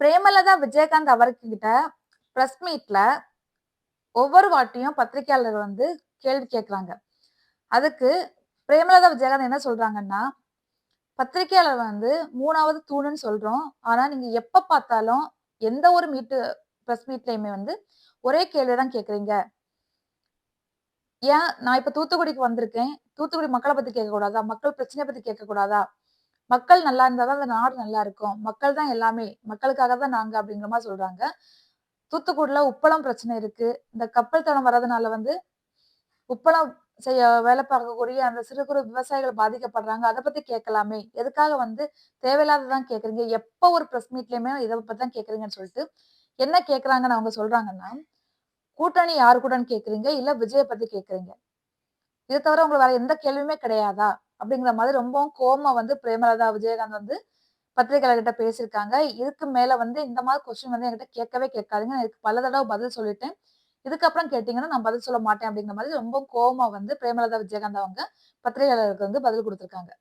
பிரேமலதா விஜயகாந்த் அவர்கிட்ட பிரஸ் மீட்ல ஒவ்வொரு வாட்டியும் பத்திரிகையாளர் வந்து கேள்வி கேட்குறாங்க அதுக்கு பிரேமலதா விஜயகாந்த் என்ன சொல்றாங்கன்னா பத்திரிகையாளர் வந்து மூணாவது தூணுன்னு சொல்றோம். ஆனா நீங்க எப்ப பார்த்தாலும் எந்த ஒரு மீட்டு பிரஸ் மீட்லயுமே வந்து ஒரே கேள்விதான் கேக்குறீங்க. ஏன்? நான் இப்ப தூத்துக்குடிக்கு வந்திருக்கேன். தூத்துக்குடி மக்களை பத்தி கேட்க கூடாதா மக்கள் பிரச்சனையை பத்தி கேட்க கூடாதா மக்கள் நல்லா இருந்தாதான் அந்த நாடு நல்லா இருக்கும். மக்கள் தான் எல்லாமே. மக்களுக்காக தான் நாங்க அப்படிங்கிற மாதிரி சொல்றாங்க. தூத்துக்குடியில உப்பளம் பிரச்சனை இருக்கு. இந்த கப்பல் தளம் வர்றதுனால வந்து உப்பளம் செய்ய வேலை பார்க்கக்கூடிய அந்த சிறு குறு விவசாயிகள் பாதிக்கப்படுறாங்க. அதை பத்தி கேட்கலாமே. எதுக்காக வந்து தேவையில்லாததான் கேக்குறீங்க எப்போ ஒரு பிரஸ் மீட்லயுமே இதை பத்தி தான் கேக்குறீங்கன்னு சொல்லிட்டு என்ன கேக்குறாங்கன்னு அவங்க சொல்றாங்கன்னா கூட்டணி யாரு கூடன்னு கேக்குறீங்க இல்ல விஜய பத்தி கேக்குறீங்க இதை தவிர உங்களுக்கு வேற எந்த கேள்வியுமே கிடையாதா? அப்படிங்கிற மாதிரி ரொம்பவும் கோமா வந்து பிரேமலதா விஜயகாந்த் வந்து பத்திரிகையாளர்கிட்ட பேசியிருக்காங்க. இதுக்கு மேல வந்து இந்த மாதிரி கொஸ்டின் வந்து என்கிட்ட கேட்கவே கேட்காதுங்க. எனக்கு பல தடவை பதில் சொல்லிட்டேன். இதுக்கப்புறம் கேட்டீங்கன்னா நான் பதில் சொல்ல மாட்டேன் அப்படிங்கிற மாதிரி ரொம்ப கோமா வந்து பிரேமலதா விஜயகாந்த் அவங்க பத்திரிகையாளருக்கு வந்து பதில் கொடுத்துருக்காங்க.